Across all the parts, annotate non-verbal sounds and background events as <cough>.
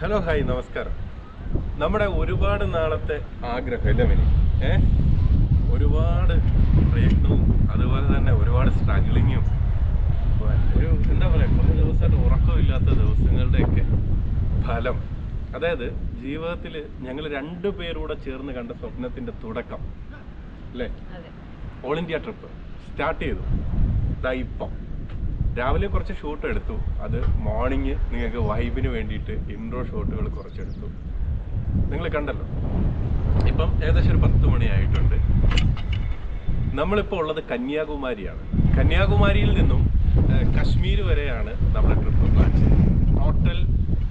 Hello hi നമസ്കാരം. നമ്മുടെ ഒരുപാട് നാളത്തെ ആഗ്രഹം അല്ലേ മിനി ഏ? ഒരുപാട് പ്രയത്നവും അതുപോലെ തന്നെ ഒരുപാട് സ്ട്രഗ്ലിങ്ങും ഒരു എന്താ പറയുക കുറേ ദിവസമായിട്ട് ഉറക്കമില്ലാത്ത ദിവസങ്ങളുടെയൊക്കെ ഫലം. അതായത് ജീവിതത്തിൽ ഞങ്ങൾ രണ്ടു പേരൂടെ ചേർന്ന് കണ്ട സ്വപ്നത്തിന്റെ തുടക്കം. അല്ലേ? ഓൾ ഇന്ത്യ ട്രിപ്പ് സ്റ്റാർട്ട് ചെയ്തു. ദാ ഇപ്പം. രാവിലെ കുറച്ച് ഷൂട്ട് എടുത്തു. അത് മോർണിംഗ് നിങ്ങൾക്ക് വൈബിന് വേണ്ടിയിട്ട് ഇൻഡോർ ഷോട്ടുകൾ കുറച്ചെടുത്തു. നിങ്ങൾ കണ്ടല്ലോ. ഇപ്പം ഏകദേശം ഒരു പത്ത് മണിയായിട്ടുണ്ട് നമ്മളിപ്പോൾ ഉള്ളത് കന്യാകുമാരിയാണ്. കന്യാകുമാരിയിൽ നിന്നും കശ്മീർ വരെയാണ് നമ്മുടെ ട്രിപ്പ് പ്ലാൻ ചെയ്തത് ടോട്ടൽ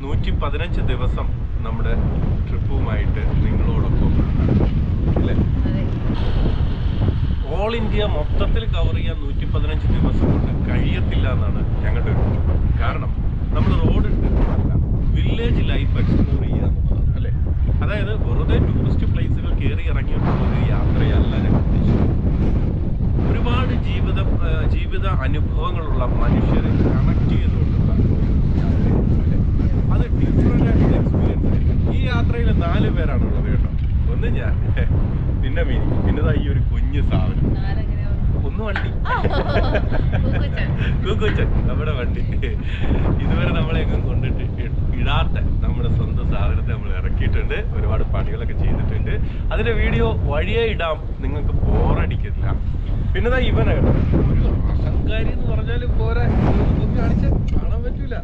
നൂറ്റി പതിനഞ്ച് ദിവസം നമ്മുടെ ട്രിപ്പുമായിട്ട് നിങ്ങളോടൊപ്പം അല്ലേ? ഓൾ ഇന്ത്യ മൊത്തത്തിൽ കവർ ചെയ്യാൻ നൂറ്റി പതിനഞ്ച് ദിവസം കൊണ്ട് കഴിയത്തില്ല എന്നാണ് ഞങ്ങളുടെ ഒരു കാരണം നമ്മൾ റോഡ് വില്ലേജ് ലൈഫ് എക്സ്പ്ലോർ ചെയ്യുക എന്നുള്ളതാണ് അല്ലേ? അതായത് വെറുതെ ടൂറിസ്റ്റ് പ്ലേസുകൾ കയറി ഇറങ്ങിയിട്ടുള്ള ഒരു യാത്രയല്ല ഞങ്ങൾ ഉദ്ദേശിക്കുന്നത്. ഒരുപാട് ജീവിത ജീവിത അനുഭവങ്ങളുള്ള മനുഷ്യരെ കണക്ട് ചെയ്തുകൊണ്ടുള്ള? അത് ഡിഫറെന്റ് ആയിട്ടുള്ള എക്സ്പീരിയൻസ് ആയിരിക്കും. ഈ യാത്രയിൽ നാല് പേരാണുള്ളത് കേട്ടോ. ഒന്ന് ഞാൻ. പിന്നെ മീനി പിന്നെ ഈ ഒരു കുഞ്ഞു സാധനം. ഒന്ന് വണ്ടി. കുക്കുച്ചൻ. നമ്മുടെ വണ്ടി. ഇതുവരെ നമ്മളെങ്ങും കൊണ്ടിട്ട് ഇടാത്ത നമ്മുടെ സ്വന്തം സാധനത്തെ നമ്മൾ ഇറക്കിയിട്ടുണ്ട്. ഒരുപാട് പണികളൊക്കെ ചെയ്തിട്ടുണ്ട്. അതിന്റെ വീഡിയോ വഴിയേ ഇടാം. നിങ്ങൾക്ക് ബോറടിക്കില്ല പിന്നെ ഇവനെ കേട്ടോ ഒരു അഹങ്കാരി എന്ന് പറഞ്ഞാൽ പോരാ. കാണിച്ച കാണാൻ പറ്റൂല.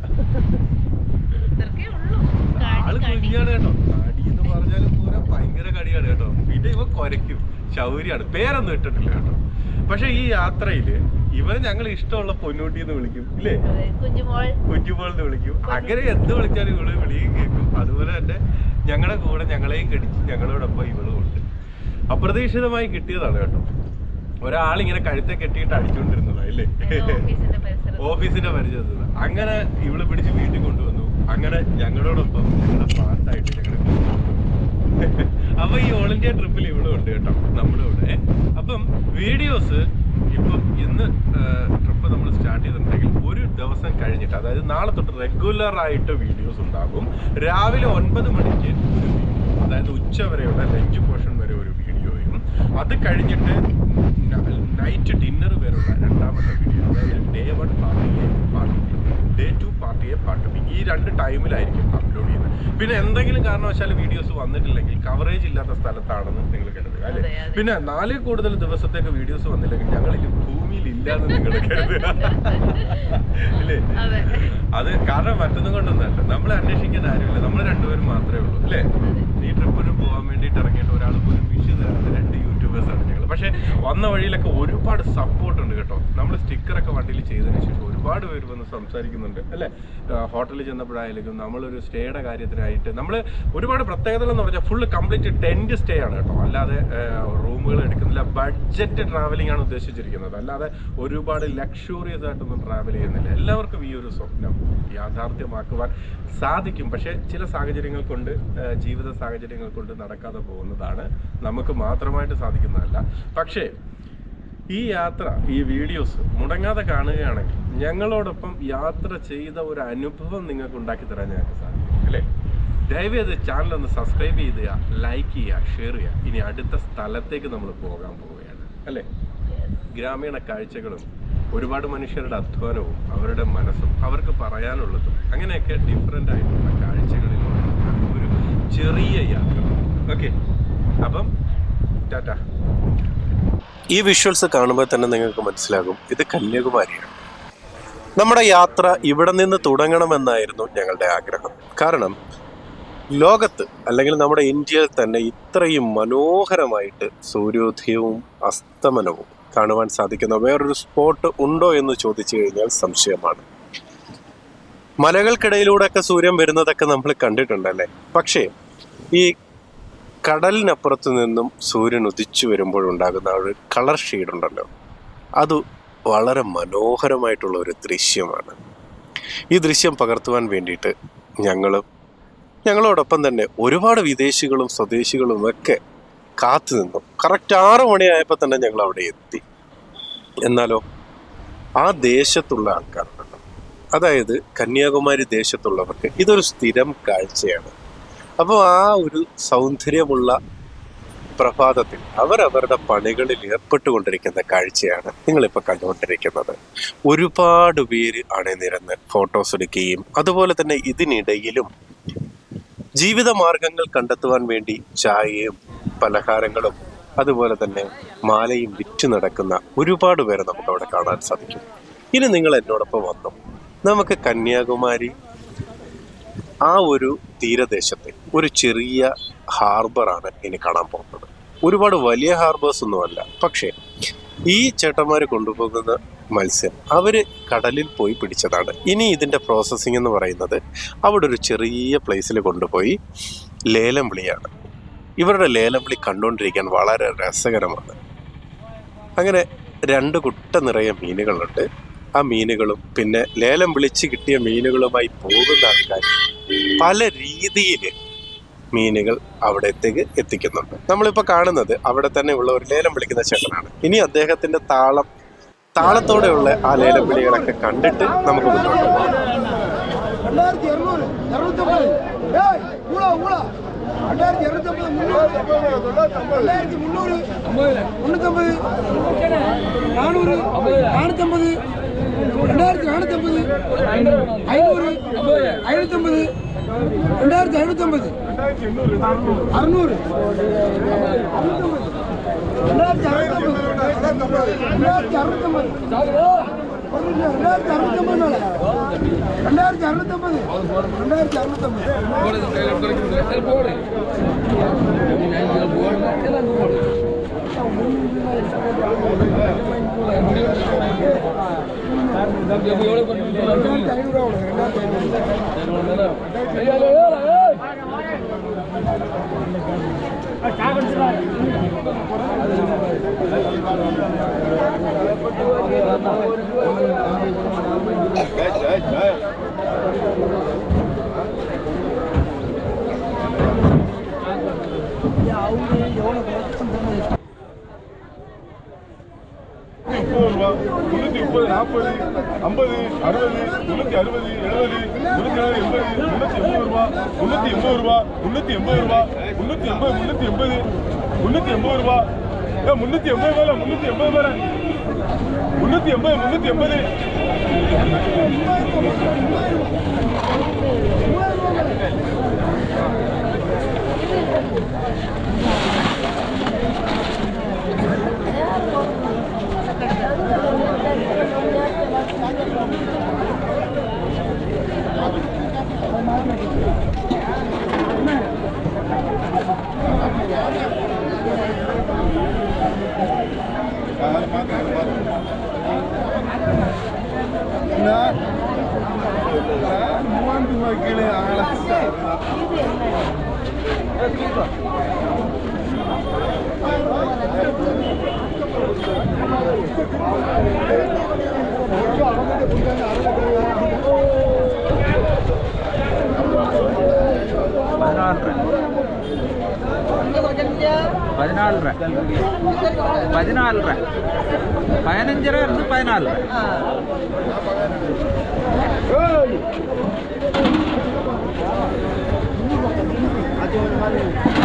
ആൾ. കുഞ്ഞാണ് കേട്ടോ കടി എന്ന് പറഞ്ഞാലും പൂര ഭയങ്കര കടിയാണ് കേട്ടോ. പിന്നെ ഇവ കൊരയ്ക്കും ശൗര്യാണ് പേരൊന്നും ഇട്ടിട്ടില്ല കേട്ടോ. പക്ഷെ ഈ യാത്രയിൽ ഇവൻ ഞങ്ങൾ ഇഷ്ടമുള്ള പൊന്നൂട്ടി എന്ന് വിളിക്കും ഇല്ലേ? കുഞ്ഞുമോൾ കുഞ്ഞുമോൾ. എന്ന് വിളിക്കും. അങ്ങനെ എന്ത് വിളിച്ചാലും ഇവൾ വിളിയും കേൾക്കും. അതുപോലെ തന്നെ ഞങ്ങളുടെ കൂടെ ഞങ്ങളെയും കടിച്ച് ഞങ്ങളോടൊപ്പം ഇവളും ഉണ്ട്. അപ്രതീക്ഷിതമായി കിട്ടിയതാണ് കേട്ടോ. ഒരാളിങ്ങനെ കഴുത്തെ കെട്ടിയിട്ട് അടിച്ചുകൊണ്ടിരുന്നതാ ഇല്ലേ? ഓഫീസിന്റെ പരിചയത്തിൽ അങ്ങനെ ഇവൾ പിടിച്ച് വീട്ടിൽ കൊണ്ടുവന്നു. അങ്ങനെ ഞങ്ങളോടൊപ്പം ഞങ്ങളുടെ പാട്ടായിട്ട് ഞങ്ങളുടെ അപ്പൊ ഈ ഓൾ ഇന്ത്യ ട്രിപ്പിൽ ഇവിടെ ഉണ്ട് കേട്ടോ. നമ്മുടെ ഇവിടെ. അപ്പം വീഡിയോസ് ഇപ്പം ഇന്ന് ട്രിപ്പ് നമ്മൾ സ്റ്റാർട്ട് ചെയ്തിട്ടുണ്ടെങ്കിൽ ഒരു ദിവസം കഴിഞ്ഞിട്ട് അതായത് നാളെ തൊട്ട് റെഗുലർ ആയിട്ട് വീഡിയോസ് ഉണ്ടാകും. രാവിലെ ഒൻപത് മണിക്ക് അതായത് ഉച്ച വരെയുള്ള ലഞ്ച് പോർഷൻ വരെ ഒരു വീഡിയോയും അത് കഴിഞ്ഞിട്ട് നൈറ്റ് ഡിന്നർ വരെയുള്ള രണ്ടാമത്തെ വീഡിയോ അതായത് day one party A party day two party A party B ഈ രണ്ട് ടൈമിലായിരിക്കും അപ്ലോഡ് ചെയ്യുന്നത്. പിന്നെ എന്തെങ്കിലും കാരണവശാൽ വീഡിയോസ് വന്നിട്ടില്ലെങ്കിൽ കവറേജ് ഇല്ലാത്ത സ്ഥലത്താണെന്ന് നിങ്ങൾ കരുതുക അല്ലേ. പിന്നെ നാലിൽ കൂടുതൽ ദിവസത്തേക്ക് വീഡിയോസ് വന്നില്ലെങ്കിൽ ഞങ്ങൾ ഇനി ഭൂമിയിൽ ഇല്ലാന്ന് നിങ്ങൾ കരുതുക. <laughs> അല്ലേ അതെ. കാരണം മറ്റൊന്നും കൊണ്ടൊന്നല്ല നമ്മളെ അന്വേഷിക്കാൻ ആരുമില്ല. നമ്മൾ രണ്ടുപേരും മാത്രമേ ഉള്ളൂ അല്ലേ? ഈ ട്രിപ്പിന് പോകാൻ വേണ്ടിയിട്ട് ഇറങ്ങിയിട്ട് ഒരാൾ പോലും വിഷ് തരുന്ന രണ്ട് ആണ് ഞങ്ങൾ പക്ഷേ വന്ന വഴിയിലൊക്കെ ഒരുപാട് സപ്പോർട്ട് ഉണ്ട് കേട്ടോ. നമ്മൾ സ്റ്റിക്കറൊക്കെ വണ്ടിയിൽ ചെയ്തതിന് ശേഷം ഒരുപാട് പേര് വന്ന് സംസാരിക്കുന്നുണ്ട് അല്ലേ? ഹോട്ടലിൽ ചെന്നപ്പോഴായാലും നമ്മളൊരു സ്റ്റേയുടെ കാര്യത്തിനായിട്ട് നമ്മൾ ഒരുപാട് പ്രത്യേകതകൾ എന്ന് പറഞ്ഞാൽ ഫുള്ള് കംപ്ലീറ്റ് ടെന്റ് സ്റ്റേ ആണ് കേട്ടോ. അല്ലാതെ റൂമുകൾ എടുക്കുന്നില്ല. ബഡ്ജറ്റ് ട്രാവലിംഗ് ആണ് ഉദ്ദേശിച്ചിരിക്കുന്നത്. അല്ലാതെ ഒരുപാട് ലക്ഷൂറിയസ് ആയിട്ടൊന്നും ട്രാവൽ ചെയ്യുന്നില്ല. എല്ലാവർക്കും ഈ ഒരു സ്വപ്നം യാഥാർത്ഥ്യമാക്കുവാൻ സാധിക്കും. പക്ഷേ ചില സാഹചര്യങ്ങൾ കൊണ്ട് ജീവിത സാഹചര്യങ്ങൾ കൊണ്ട് നടക്കാതെ പോകുന്നതാണ് നമുക്ക് മാത്രമായിട്ട് സാധിക്കുന്നതല്ല പക്ഷേ ഈ യാത്ര ഈ വീഡിയോസ് മുടങ്ങാതെ കാണുകയാണെങ്കിൽ ഞങ്ങളോടൊപ്പം യാത്ര ചെയ്ത ഒരു അനുഭവം നിങ്ങൾക്ക് ഉണ്ടാക്കി തരാൻ ഞങ്ങൾക്ക് സാധിക്കും അല്ലേ? ദയവേത് ചാനൽ ഒന്ന് സബ്സ്ക്രൈബ് ചെയ്യുക ലൈക്ക് ചെയ്യുക ഷെയർ ചെയ്യുക. ഇനി അടുത്ത സ്ഥലത്തേക്ക് നമ്മൾ പോകാൻ പോവുകയാണ് അല്ലേ? ഗ്രാമീണ കാഴ്ചകളും ഒരുപാട് മനുഷ്യരുടെ അധ്വാനവും അവരുടെ മനസ്സും അവർക്ക് പറയാനുള്ളതും അങ്ങനെയൊക്കെ ഡിഫറെന്റ് ആയിട്ടുള്ള കാഴ്ചകളിലൂടെ ഒരു ചെറിയ യാത്ര. ഓക്കെ അപ്പം ടാറ്റ ഈ വിഷ്വൽസ് കാണുമ്പോൾ തന്നെ നിങ്ങൾക്ക് മനസ്സിലാകും ഇത് കന്യാകുമാരിയാണ്. നമ്മുടെ യാത്ര ഇവിടെ നിന്ന് തുടങ്ങണമെന്നായിരുന്നു ഞങ്ങളുടെ ആഗ്രഹം. കാരണം ലോകത്ത് അല്ലെങ്കിൽ നമ്മുടെ ഇന്ത്യയിൽ തന്നെ ഇത്രയും മനോഹരമായിട്ട് സൂര്യോദയവും അസ്തമനവും കാണുവാൻ സാധിക്കുന്ന വേറൊരു സ്പോട്ട് ഉണ്ടോ എന്ന് ചോദിച്ചു കഴിഞ്ഞാൽ സംശയമാണ്. മലകൾക്കിടയിലൂടെയൊക്കെ സൂര്യൻ വരുന്നതൊക്കെ നമ്മൾ കണ്ടിട്ടുണ്ടല്ലേ? പക്ഷേ ഈ കടലിനപ്പുറത്ത് നിന്നും സൂര്യൻ ഉദിച്ചു വരുമ്പോഴുണ്ടാകുന്ന ഒരു കളർ ഷെയ്ഡ് ഉണ്ടല്ലോ. അത് വളരെ മനോഹരമായിട്ടുള്ള ഒരു ദൃശ്യമാണ്. ഈ ദൃശ്യം പകർത്തുവാൻ വേണ്ടിയിട്ട് ഞങ്ങൾ ഞങ്ങളോടൊപ്പം തന്നെ ഒരുപാട് വിദേശികളും സ്വദേശികളും ഒക്കെ കാത്തു നിന്നു. കറക്റ്റ് ആറ് മണിയായപ്പോൾ തന്നെ ഞങ്ങൾ അവിടെ എത്തി. എന്നാലോ ആ ദേശത്തുള്ള ആൾക്കാരുണ്ടല്ലോ. അതായത് കന്യാകുമാരി ദേശത്തുള്ളവർക്ക് ഇതൊരു സ്ഥിരം കാഴ്ചയാണ്. അപ്പോൾ ആ ഒരു സൗന്ദര്യമുള്ള പ്രഭാതത്തിൽ അവരവരുടെ പണികളിൽ ഏർപ്പെട്ടുകൊണ്ടിരിക്കുന്ന കാഴ്ചയാണ് നിങ്ങളിപ്പോൾ കണ്ടുകൊണ്ടിരിക്കുന്നത്. ഒരുപാട് പേര് അണിനിരന്ന് ഫോട്ടോസ് എടുക്കുകയും അതുപോലെ തന്നെ ഇതിനിടയിലും ജീവിത മാർഗങ്ങൾ കണ്ടെത്തുവാൻ വേണ്ടി ചായയും പലഹാരങ്ങളും അതുപോലെ തന്നെ മാലയും വിറ്റു നടക്കുന്ന ഒരുപാട് പേരെ നമുക്ക് അവിടെ കാണാൻ സാധിക്കും. ഇനി നിങ്ങൾ എന്നോടൊപ്പം വന്നു. നമുക്ക് കന്യാകുമാരി ആ ഒരു തീരദേശത്തെ ഒരു ചെറിയ ഹാർബറാണ് ഇനി കാണാൻ പോകുന്നത്. ഒരുപാട് വലിയ ഹാർബേഴ്സ് ഒന്നുമല്ല പക്ഷേ ഈ ചേട്ടന്മാർ കൊണ്ടുപോകുന്ന മത്സ്യം അവർ കടലിൽ പോയി പിടിച്ചതാണ്. ഇനി ഇതിന്റെ പ്രോസസ്സിംഗ് എന്ന് പറയുന്നത് അവിടെ ഒരു ചെറിയ പ്ലേസിൽ കൊണ്ടുപോയി ലേലം വിളിയാണ് ഇവരുടെ ലേലം വിളി കണ്ടുകൊണ്ടിരിക്കാൻ വളരെ രസകരമാണ്. അങ്ങനെ രണ്ട് കുട്ട നിറയെ മീനുകളുണ്ട്. ആ മീനുകളും പിന്നെ ലേലം വിളിച്ച് കിട്ടിയ മീനുകളുമായി പോകുന്ന ആൾക്കാർ പല രീതിയിൽ മീനുകൾ അവിടത്തേക്ക് എത്തിക്കുന്നുണ്ട് നമ്മളിപ്പോൾ കാണുന്നത് അവിടെ തന്നെ ഉള്ള ഒരു ലേലം വിളിക്കുന്ന ചേട്ടനാണ് ഇനി അദ്ദേഹത്തിന്റെ താളം താളത്തോടെയുള്ള ആ ലേലം വിളികളൊക്കെ കണ്ടിട്ട് നമുക്ക് മുന്നോട്ട് പോകാം ரெண்டாயிரத்தி இரநூறு இரநூத்தம்பது ஏய் ஊழா ஊழா ரெண்டாயிரத்தி இரநூத்தம்பது முந்நூறு ரெண்டாயிரத்தி முந்நூறு முந்நூற்றம்பது நானூறு நானூற்றம்பது ரெண்டாயிரத்தி நானூத்தி ஐம்பது ஐநூறு ஐநூத்தி ஐம்பது ரெண்டாயிரத்தி ஐநூத்தி ஐம்பது அறுநூறு ரெண்டாயிரத்தி அறுநூத்தி ஐம்பது ரெண்டாயிரத்தி அறுநூத்தி ரெண்டாயிரத்தி அறுநூத்தி Hey, hey, hey. கிலோ முப்பது நாற்பது ஐம்பது அறுபது முன்னூற்றி அறுபது எழுபது முன்னூற்றி எண்பது முன்னூற்றி எண்பது ரூபா முன்னூற்றி எண்பது ரூபா முன்னூற்றி எண்பது ரூபா முன்னூற்றி எண்பது முன்னூற்றி எண்பது முன்னூற்றி எண்பது ரூபா முன்னூற்றி எண்பது மேல முன்னூற்றி எண்பது மேல முன்னூற்றி எண்பது முன்னூற்றி எண்பது Thank you. மூன்று மக்களே ஆளா பதினாலரை. பதினாலரை. பதினஞ்சு ரூபா இருந்து பதினாலரை. அது ஒரு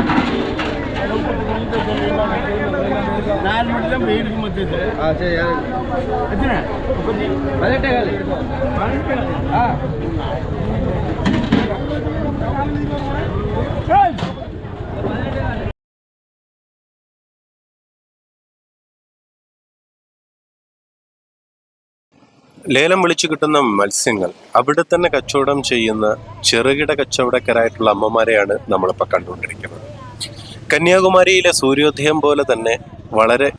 ലേലം വിളിച്ചു കിട്ടുന്ന മത്സ്യങ്ങൾ. അവിടെ തന്നെ കച്ചവടം ചെയ്യുന്ന ചെറുകിട കച്ചവടക്കാരായിട്ടുള്ള അമ്മമാരെയാണ് നമ്മളിപ്പോൾ കണ്ടുകൊണ്ടിരിക്കുന്നത്. കന്യാകുമാരിയിലെ സൂര്യോദയം പോലെ തന്നെ വളരെ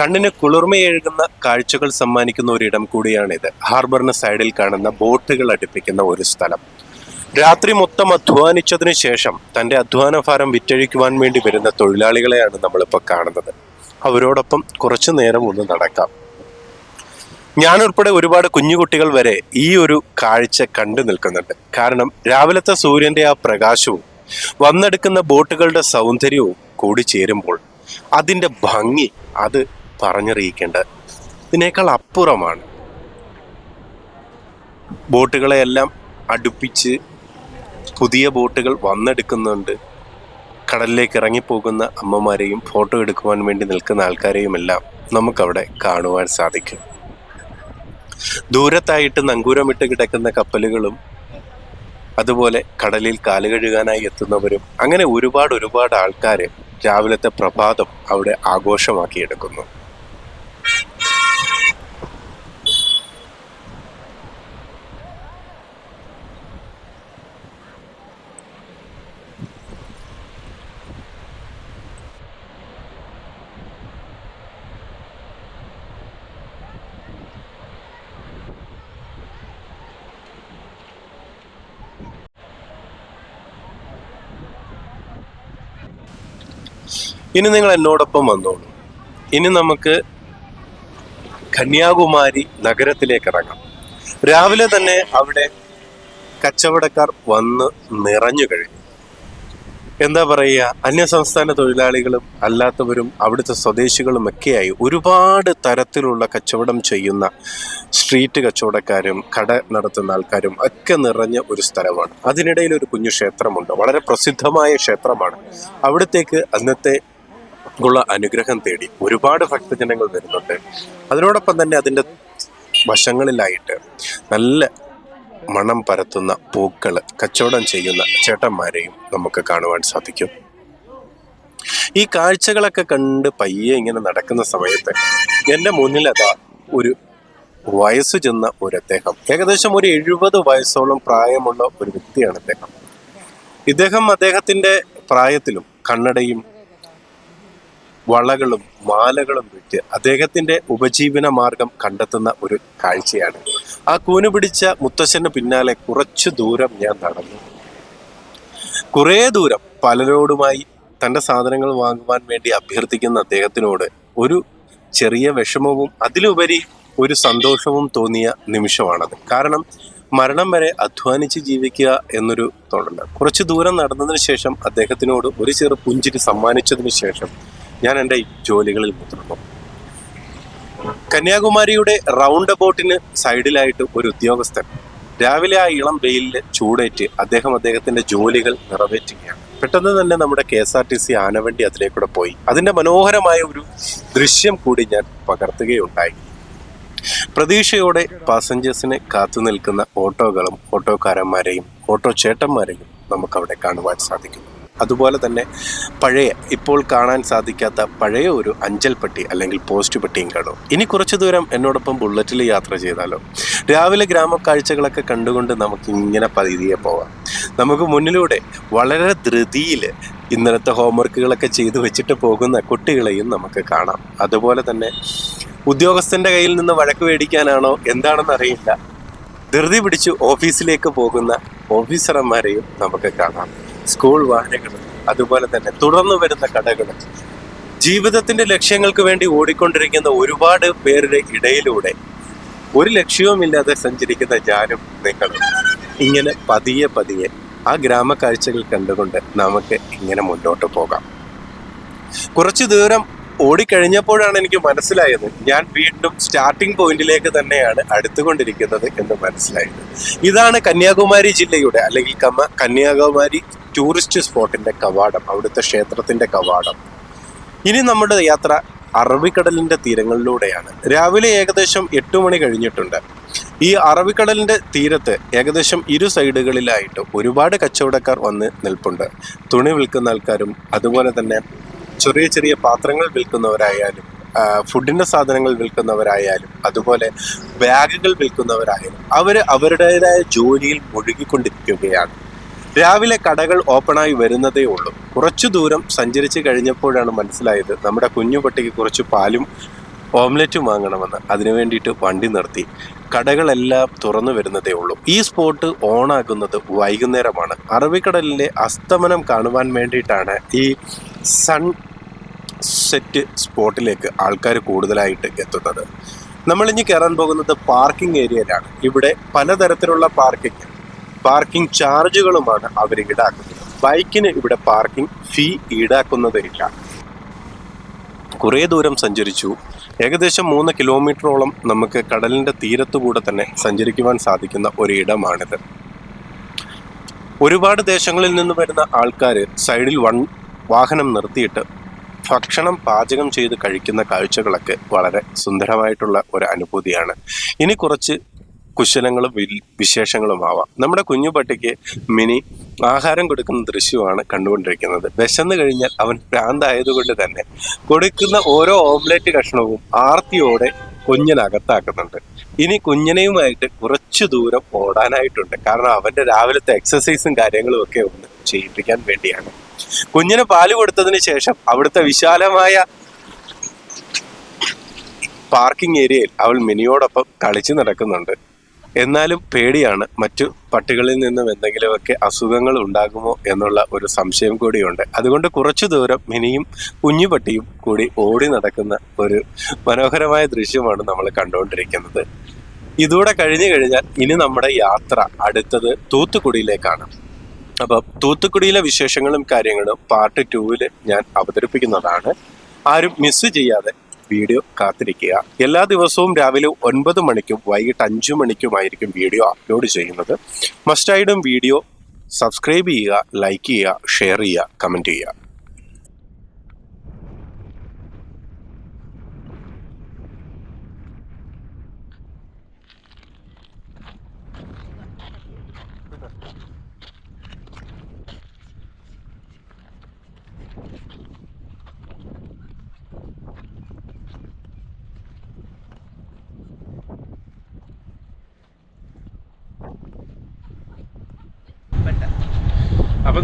കണ്ണിന് കുളിർമയെഴുകുന്ന കാഴ്ചകൾ സമ്മാനിക്കുന്ന ഒരിടം കൂടിയാണിത്. ഹാർബറിന് സൈഡിൽ കാണുന്ന ബോട്ടുകൾ അടുപ്പിക്കുന്ന ഒരു സ്ഥലം. രാത്രി മൊത്തം അധ്വാനിച്ചതിന് ശേഷം തന്റെ അധ്വാനഭാരം വിറ്റഴിക്കുവാൻ വേണ്ടി വരുന്ന തൊഴിലാളികളെയാണ് നമ്മളിപ്പോൾ കാണുന്നത്. അവരോടൊപ്പം കുറച്ചു നേരം ഒന്ന് നടക്കാം. ഞാനുൾപ്പെടെ ഒരുപാട് കുഞ്ഞുകുട്ടികൾ വരെ ഈ ഒരു കാഴ്ച കണ്ടു നിൽക്കുന്നുണ്ട്. കാരണം രാവിലത്തെ സൂര്യന്റെ ആ പ്രകാശവും വന്നെടുക്കുന്ന ബോട്ടുകളുടെ സൗന്ദര്യവും കൂടി ചേരുമ്പോൾ അതിന്റെ ഭംഗി അത് പറഞ്ഞറിയിക്കേണ്ട ഇതിനേക്കാൾ അപ്പുറമാണ്. ബോട്ടുകളെയെല്ലാം അടുപ്പിച്ച് പുതിയ ബോട്ടുകൾ വന്നെടുക്കുന്നുണ്ട്. കടലിലേക്ക് ഇറങ്ങിപ്പോകുന്ന അമ്മമാരെയും ഫോട്ടോ എടുക്കുവാൻ വേണ്ടി നിൽക്കുന്ന ആൾക്കാരെയും എല്ലാം നമുക്കവിടെ കാണുവാൻ സാധിക്കും. ദൂരത്തായിട്ട് നങ്കൂരമിട്ട് കിടക്കുന്ന കപ്പലുകളും അതുപോലെ കടലിൽ കാലുകഴുകാനായി എത്തുന്നവരും അങ്ങനെ ഒരുപാട് ഒരുപാട് ആൾക്കാർ രാവിലത്തെ പ്രഭാതം അവിടെ ആഘോഷമാക്കിയെടുക്കുന്നു. ഇനി നിങ്ങൾ എന്നോടൊപ്പം വന്നോളൂ. ഇനി നമുക്ക് കന്യാകുമാരി നഗരത്തിലേക്ക് ഇറങ്ങാം. രാവിലെ തന്നെ അവിടെ കച്ചവടക്കാർ വന്ന് നിറഞ്ഞു കഴിഞ്ഞു. എന്താ പറയുക? അന്യസംസ്ഥാന തൊഴിലാളികളും അല്ലാത്തവരും അവിടുത്തെ സ്വദേശികളും ഒക്കെയായി ഒരുപാട് തരത്തിലുള്ള കച്ചവടം ചെയ്യുന്ന സ്ട്രീറ്റ് കച്ചവടക്കാരും കട നടത്തുന്ന ആൾക്കാരും ഒക്കെ നിറഞ്ഞ ഒരു സ്ഥലമാണ്. അതിനിടയിൽ ഒരു കുഞ്ഞു ക്ഷേത്രമുണ്ട്. വളരെ പ്രസിദ്ധമായ ക്ഷേത്രമാണ്. അവിടത്തേക്ക് അന്നത്തെ ഉള്ള അനുഗ്രഹം തേടി ഒരുപാട് ഭക്തജനങ്ങൾ വരുന്നുണ്ട്. അതിനോടൊപ്പം തന്നെ അതിന്റെ വശങ്ങളിലായിട്ട് നല്ല മണം പരത്തുന്ന പൂക്കൾ കച്ചവടം ചെയ്യുന്ന ചേട്ടന്മാരെയും നമുക്ക് കാണുവാൻ സാധിക്കും. ഈ കാഴ്ചകളൊക്കെ കണ്ട് പയ്യെ ഇങ്ങനെ നടക്കുന്ന സമയത്ത് എന്റെ മുന്നിൽ അതാ ഒരു വയസ്സ് ചെന്ന ഒരു അദ്ദേഹം. ഏകദേശം ഒരു എഴുപത് വയസ്സോളം പ്രായമുള്ള ഒരു വ്യക്തിയാണ് അദ്ദേഹം. ഇദ്ദേഹം അദ്ദേഹത്തിന്റെ പ്രായത്തിലും കണ്ണടയും വളകളും മാലകളും വിറ്റ് അദ്ദേഹത്തിന്റെ ഉപജീവന മാർഗം കണ്ടെത്തുന്ന ഒരു കാഴ്ചയാണ്. ആ കൂന് പിടിച്ച മുത്തശ്ശന് പിന്നാലെ കുറച്ചു ദൂരം ഞാൻ നടന്നു. കുറേ ദൂരം പലരോടുമായി തന്റെ സാധനങ്ങൾ വാങ്ങുവാൻ വേണ്ടി അഭ്യർത്ഥിക്കുന്ന അദ്ദേഹത്തിനോട് ഒരു ചെറിയ വിഷമവും അതിലുപരി ഒരു സന്തോഷവും തോന്നിയ നിമിഷമാണത്. കാരണം മരണം വരെ അധ്വാനിച്ച് ജീവിക്കുക എന്നൊരു തൊഴിലുണ്ട് കുറച്ച് ദൂരം നടന്നതിന് ശേഷം അദ്ദേഹത്തിനോട് ഒരു ചെറു പുഞ്ചിരി സമ്മാനിച്ചതിന് ശേഷം ഞാൻ എന്റെ ജോലികളിൽ മുതിർന്നു. കന്യാകുമാരിയുടെ റൗണ്ട് അബൌട്ടിന് സൈഡിലായിട്ട് ഒരു ഉദ്യോഗസ്ഥൻ. രാവിലെ ആ ഇളം വെയിലിൽ ചൂടേറ്റ് അദ്ദേഹം അദ്ദേഹത്തിന്റെ ജോലികൾ നിറവേറ്റുകയാണ്. പെട്ടെന്ന് തന്നെ നമ്മുടെ K S R T C ആനവണ്ടി അതിലേക്കൂടെ പോയി. അതിന്റെ മനോഹരമായ ഒരു ദൃശ്യം കൂടി ഞാൻ പകർത്തുകയുണ്ടായി. പ്രതീക്ഷയോടെ പാസഞ്ചേഴ്സിനെ കാത്തു നിൽക്കുന്ന ഓട്ടോകളും ഓട്ടോക്കാരന്മാരെയും ഓട്ടോ ചേട്ടന്മാരെയും നമുക്കവിടെ കാണുവാൻ സാധിക്കുന്നു. അതുപോലെ തന്നെ പഴയ ഇപ്പോൾ കാണാൻ സാധിക്കാത്ത പഴയ ഒരു അഞ്ചൽ പട്ടി അല്ലെങ്കിൽ പോസ്റ്റ് പട്ടിയും കാണും. ഇനി കുറച്ചു ദൂരം എന്നോടൊപ്പം ബുള്ളറ്റിൽ യാത്ര ചെയ്താലോ? രാവിലെ ഗ്രാമ കാഴ്ചകളൊക്കെ കണ്ടുകൊണ്ട് നമുക്ക് ഇങ്ങനെ പതിയെ പോവാം. നമുക്ക് മുന്നിലൂടെ വളരെ ധൃതിയിൽ ഇന്നലത്തെ ഹോംവർക്കുകളൊക്കെ ചെയ്തു വെച്ചിട്ട് പോകുന്ന കുട്ടികളെയും നമുക്ക് കാണാം. അതുപോലെ തന്നെ ഉദ്യോഗസ്ഥന്റെ കയ്യിൽ നിന്ന് വഴക്ക് മേടിക്കാനാണോ? എന്താണെന്ന് അറിയില്ല. ധൃതി പിടിച്ച് ഓഫീസിലേക്ക് പോകുന്ന ഓഫീസർമാരെയും നമുക്ക് കാണാം. സ്കൂൾ വാഹനങ്ങൾ അതുപോലെ തന്നെ തുടർന്നു വരുന്ന കടകൾ ജീവിതത്തിന്റെ ലക്ഷ്യങ്ങൾക്ക് വേണ്ടി ഓടിക്കൊണ്ടിരിക്കുന്ന ഒരുപാട് പേരുടെ ഇടയിലൂടെ ഒരു ലക്ഷ്യവുമില്ലാതെ സഞ്ചരിക്കുന്ന ഞാനും നിങ്ങളും ഇങ്ങനെ പതിയെ പതിയെ ആ ഗ്രാമ കാഴ്ചകൾ കണ്ടുകൊണ്ട് നമുക്ക് ഇങ്ങനെ മുന്നോട്ട് പോകാം. കുറച്ചു ദൂരം ഓടിക്കഴിഞ്ഞപ്പോഴാണ് എനിക്ക് മനസ്സിലായത്. ഞാൻ വീണ്ടും സ്റ്റാർട്ടിംഗ് പോയിന്റിലേക്ക് തന്നെയാണ് അടുത്തുകൊണ്ടിരിക്കുന്നത് എന്ന് മനസ്സിലായത്. ഇതാണ് കന്യാകുമാരി ജില്ലയുടെ അല്ലെങ്കിൽ കമ കന്യാകുമാരി ടൂറിസ്റ്റ് സ്പോട്ടിന്റെ കവാടം അവിടുത്തെ ക്ഷേത്രത്തിന്റെ കവാടം. ഇനി നമ്മുടെ യാത്ര അറബിക്കടലിന്റെ തീരങ്ങളിലൂടെയാണ്. രാവിലെ ഏകദേശം എട്ട് മണി കഴിഞ്ഞിട്ടുണ്ട്. ഈ അറബിക്കടലിന്റെ തീരത്ത് ഏകദേശം ഇരു സൈഡുകളിലായിട്ട് ഒരുപാട് കച്ചവടക്കാർ വന്ന് നിൽപ്പുണ്ട്. തുണി വിൽക്കുന്ന ആൾക്കാരും അതുപോലെ തന്നെ ചെറിയ ചെറിയ പാത്രങ്ങൾ വിൽക്കുന്നവരായാലും ഫുഡിന്റെ സാധനങ്ങൾ വിൽക്കുന്നവരായാലും അതുപോലെ ബാഗുകൾ വിൽക്കുന്നവരായാലും അവർ അവരുടേതായ ജോലിയിൽ മുഴുകിക്കൊണ്ടിരിക്കുകയാണ്. രാവിലെ കടകൾ ഓപ്പണായി വരുന്നതേ ഉള്ളൂ. കുറച്ചു ദൂരം സഞ്ചരിച്ച് കഴിഞ്ഞപ്പോഴാണ് മനസ്സിലായത് നമ്മുടെ കുഞ്ഞു പട്ടിക്ക് കുറച്ച് പാലും ഓംലെറ്റും വാങ്ങണമെന്ന്. അതിനു വേണ്ടിയിട്ട് വണ്ടി നിർത്തി. കടകളെല്ലാം തുറന്നു വരുന്നതേ ഉള്ളൂ. ഈ സ്പോട്ട് ഓണാകുന്നത് വൈകുന്നേരമാണ്. അറബിക്കടലിലെ അസ്തമനം കാണുവാൻ വേണ്ടിയിട്ടാണ് ഈ സൺ സെറ്റ് സ്പോട്ടിലേക്ക് ആൾക്കാർ കൂടുതലായിട്ട് എത്തുന്നത്. നമ്മളിഞ്ഞ് കയറാൻ പോകുന്നത് പാർക്കിംഗ് ഏരിയയിലാണ്. ഇവിടെ പലതരത്തിലുള്ള പാർക്കിംഗ് പാർക്കിംഗ് ചാർജുകളുമാണ് അവർ ഈടാക്കുന്നത്. ബൈക്കിന് ഇവിടെ പാർക്കിംഗ് ഫീ ഈടാക്കുന്നതില്ല കുറേ ദൂരം സഞ്ചരിച്ചു. ഏകദേശം മൂന്ന് കിലോമീറ്ററോളം നമുക്ക് കടലിന്റെ തീരത്തുകൂടെ തന്നെ സഞ്ചരിക്കുവാൻ സാധിക്കുന്ന ഒരിടമാണിത്. ഒരുപാട് ദേശങ്ങളിൽ നിന്ന് വരുന്ന ആൾക്കാർ സൈഡിൽ വൺ വാഹനം നിർത്തിയിട്ട് ഭക്ഷണം പാചകം ചെയ്ത് കഴിക്കുന്ന കാഴ്ചകളൊക്കെ വളരെ സുന്ദരമായിട്ടുള്ള ഒരു അനുഭൂതിയാണ്. ഇനി കുറച്ച് കുശലങ്ങളും വിശേഷങ്ങളും വിശേഷങ്ങളുമാവാം നമ്മുടെ കുഞ്ഞു പട്ടിക്ക് മിനി ആഹാരം കൊടുക്കുന്ന ദൃശ്യമാണ് കണ്ടുകൊണ്ടിരിക്കുന്നത്. വിശന്നു കഴിഞ്ഞാൽ അവൻ ഭ്രാന്തായതുകൊണ്ട് തന്നെ കൊടുക്കുന്ന ഓരോ ഓംലെറ്റ് കഷ്ണവും ആർത്തിയോടെ കുഞ്ഞിനകത്താക്കുന്നുണ്ട്. ഇനി കുഞ്ഞിനെയുമായിട്ട് കുറച്ചു ദൂരം ഓടാനായിട്ടുണ്ട്. കാരണം അവന്റെ രാവിലത്തെ എക്സസൈസും കാര്യങ്ങളും ഒക്കെ ഒന്ന് ചെയ്യിപ്പിക്കാൻ വേണ്ടിയാണ്. കുഞ്ഞിന് പാൽ കൊടുത്തതിന് ശേഷം അവിടുത്തെ വിശാലമായ പാർക്കിംഗ് ഏരിയയിൽ അവൾ മിനിയോടൊപ്പം കളിച്ചു നടക്കുന്നുണ്ട്. എന്നാലും പേടിയാണ് മറ്റു പട്ടികളിൽ നിന്നും എന്തെങ്കിലുമൊക്കെ അസുഖങ്ങൾ ഉണ്ടാകുമോ എന്നുള്ള ഒരു സംശയം കൂടിയുണ്ട്. അതുകൊണ്ട് കുറച്ചു ദൂരം മിനിയും കുഞ്ഞു പട്ടിയും കൂടി ഓടി നടക്കുന്ന ഒരു മനോഹരമായ ദൃശ്യമാണ് നമ്മൾ കണ്ടുകൊണ്ടിരിക്കുന്നത്. ഇതൂടെ കഴിഞ്ഞു കഴിഞ്ഞാൽ ഇനി നമ്മുടെ യാത്ര അടുത്തത് തൂത്തുക്കുടിയിലേക്കാണ്. അപ്പം തൂത്തുക്കുടിയിലെ വിശേഷങ്ങളും കാര്യങ്ങളും പാർട്ട് ടൂവിൽ ഞാൻ അവതരിപ്പിക്കുന്നതാണ്. ആരും മിസ് ചെയ്യാതെ വീഡിയോ കാത്തിരിക്കുക. എല്ലാ ദിവസവും രാവിലെ ഒൻപത് മണിക്കും വൈകിട്ട് അഞ്ചു മണിക്കുമായിരിക്കും വീഡിയോ അപ്ലോഡ് ചെയ്യുന്നത്. മസ്റ്റായിട്ടും വീഡിയോ സബ്സ്ക്രൈബ് ചെയ്യുക ലൈക്ക് ചെയ്യുക ഷെയർ ചെയ്യുക കമന്റ് ചെയ്യുക.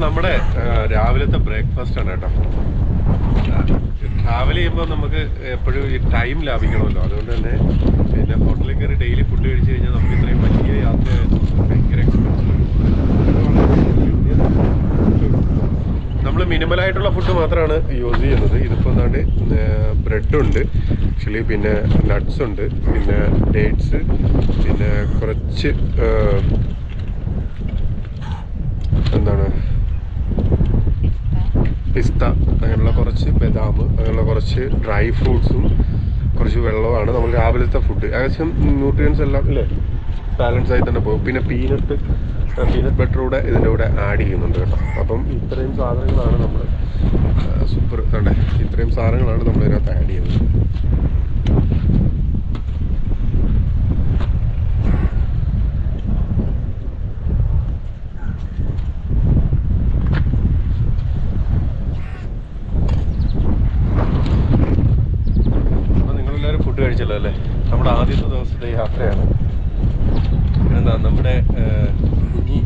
നമ്മുടെ രാവിലത്തെ ബ്രേക്ക്ഫാസ്റ്റ് ആണ് കേട്ടോ. ട്രാവൽ ചെയ്യുമ്പോൾ നമുക്ക് എപ്പോഴും ഈ ടൈം ലാഭിക്കണമല്ലോ. അതുകൊണ്ട് തന്നെ പിന്നെ ഹോട്ടലിൽ കയറി ഡെയിലി ഫുഡ് കഴിച്ച് കഴിഞ്ഞാൽ നമുക്ക് ഇത്രയും വലിയ യാത്ര ഭയങ്കര നമ്മൾ മിനിമലായിട്ടുള്ള ഫുഡ് മാത്രമാണ് യൂസ് ചെയ്യുന്നത്. ഇതിപ്പോൾ എന്താണ്ട് ബ്രെഡുണ്ട് ആക്ച്വലി പിന്നെ നട്ട്സ് ഉണ്ട്. പിന്നെ ഡേറ്റ്സ് പിന്നെ കുറച്ച് എന്താണ്? പിസ്ത അങ്ങനെയുള്ള കുറച്ച് ബദാം അങ്ങനെയുള്ള കുറച്ച് ഡ്രൈ ഫ്രൂട്ട്സും കുറച്ച് വെള്ളമാണ് നമ്മൾ രാവിലത്തെ ഫുഡ് ഏകദേശം ന്യൂട്രിയൻസ് എല്ലാം അല്ലേ ബാലൻസ് ആയി തന്നെ പോകും. പിന്നെ പീനട്ട് പീനട്ട് ബട്ടർ കൂടെ ഇതിന്റെ കൂടെ ആഡ് ചെയ്യുന്നുണ്ട് കേട്ടോ. അപ്പം ഇത്രയും സാധനങ്ങളാണ് നമ്മൾ സൂപ്പർ അതെ ഇത്രയും സാധനങ്ങളാണ് നമ്മൾ ഇതിനകത്ത് ആഡ് ചെയ്യുന്നത് അപ്പോൾ നിങ്ങളെല്ലാവരും ഫുഡ് കഴിച്ചല്ലോ അല്ലേ നമ്മുടെ ആദ്യത്തെ ദിവസത്തെ യാത്രയാണ്. എന്താ നമ്മുടെ കുഞ്ഞി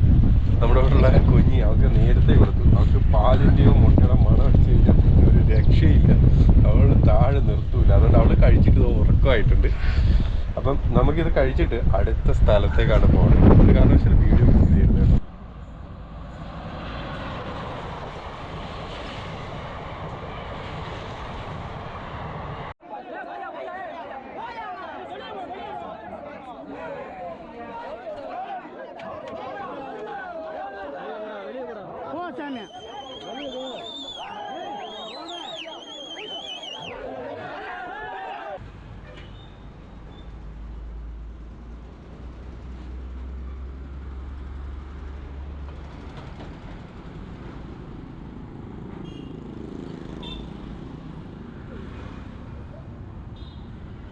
നമ്മുടെ ഇവിടെയുള്ള കുഞ്ഞി അവൾക്ക് നേരത്തെ കൊടുത്തു. അവൾക്ക് പാലിന്റെയോ മുട്ടയുടെ മണം അടിച്ചു കഴിഞ്ഞാൽ ഒരു രക്ഷയില്ല. അവൾ താഴെ നിർത്തൂല. അതുകൊണ്ട് അവൾ കഴിച്ചിട്ട് ഉറക്കമായിട്ടുണ്ട്. അപ്പം നമുക്കിത് കഴിച്ചിട്ട് അടുത്ത സ്ഥലത്തേക്കാണ് പോകുന്നത് ഒരു കാരണവശാലും